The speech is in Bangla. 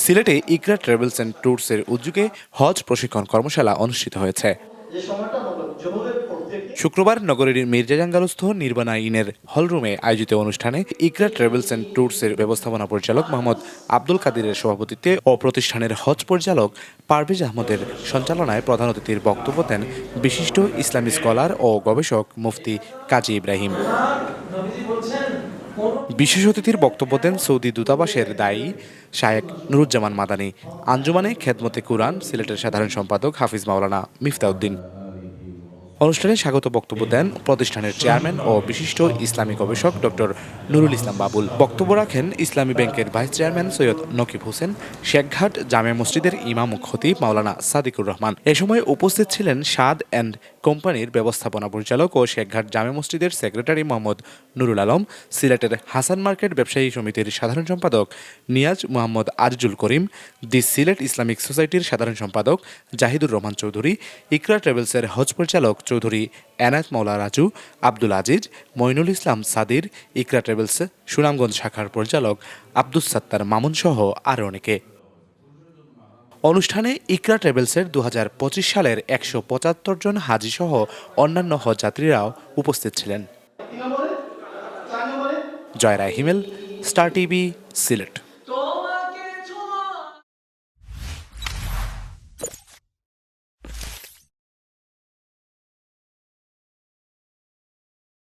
সিলেটে ইকরা ট্রাভেলস অ্যান্ড ট্যুরসের উদ্যোগে হজ প্রশিক্ষণ কর্মশালা অনুষ্ঠিত হয়েছে। শুক্রবার নগরীর মির্জাজাঙ্গালস্থ নির্বাণা ইনের হলরুমে আয়োজিত অনুষ্ঠানে ইকরা ট্রাভেলস অ্যান্ড ট্যুরসের ব্যবস্থাপনা পরিচালক মোহাম্মদ আব্দুল কাদিরের সভাপতিত্বে ও প্রতিষ্ঠানের হজ পরিচালক পারভেজ আহমদের সঞ্চালনায় প্রধান অতিথির বক্তব্য দেন বিশিষ্ট ইসলামী স্কলার ও গবেষক মুফতি কাজী ইব্রাহিম। বিশেষ অতিথির বক্তব্য দেন সৌদি দূতাবাসের দায়ী শায়েক নুরুজ্জামান মাদানী। আঞ্জুমানে খেদমতে কুরআন, সিলেটের সাধারণ সম্পাদক হাফিজ মাওলানা মিফতাউদ্দিন। অনুষ্ঠানে স্বাগত বক্তব্য দেন প্রতিষ্ঠানের চেয়ারম্যান ও বিশিষ্ট ইসলামী গবেষক ডক্টর নুরুল ইসলাম বাবুল। বক্তব্য রাখেন ইসলামী ব্যাংকের ভাইস চেয়ারম্যান সৈয়দ নকিব হোসেন, শেখঘাট জামে মসজিদের ইমাম খতিব মাওলানা সাদিকুর রহমান। এ সময় উপস্থিত ছিলেন সাদ অ্যান্ড কোম্পানির ব্যবস্থাপনা পরিচালক ও শেখঘাট জামে মসজিদের সেক্রেটারি মোহাম্মদ নুরুল আলম, সিলেটের হাসান মার্কেট ব্যবসায়ী সমিতির সাধারণ সম্পাদক নিয়াজ মোহাম্মদ আজিজুল করিম, দি সিলেট ইসলামিক সোসাইটির সাধারণ সম্পাদক জাহিদুর রহমান চৌধুরী, ইকরা ট্রাভেলসের হজ পরিচালক চৌধুরী এনায়েত মৌলা রাজু, আব্দুল আজিজ মইনুল ইসলাম সাদির, ইকরা ট্রাভেলস, সুনামগঞ্জ শাখার পরিচালক আব্দুস সাত্তার মামুন সহ আরও অনেকে। অনুষ্ঠানে ইকরা ট্রাভেলসের দু হাজার পঁচিশ সালের একশো পঁচাত্তর জন হাজি সহ অন্যান্য হজযাত্রীরাও উপস্থিত ছিলেন। Joyroy Himel, star TV, Sylhet.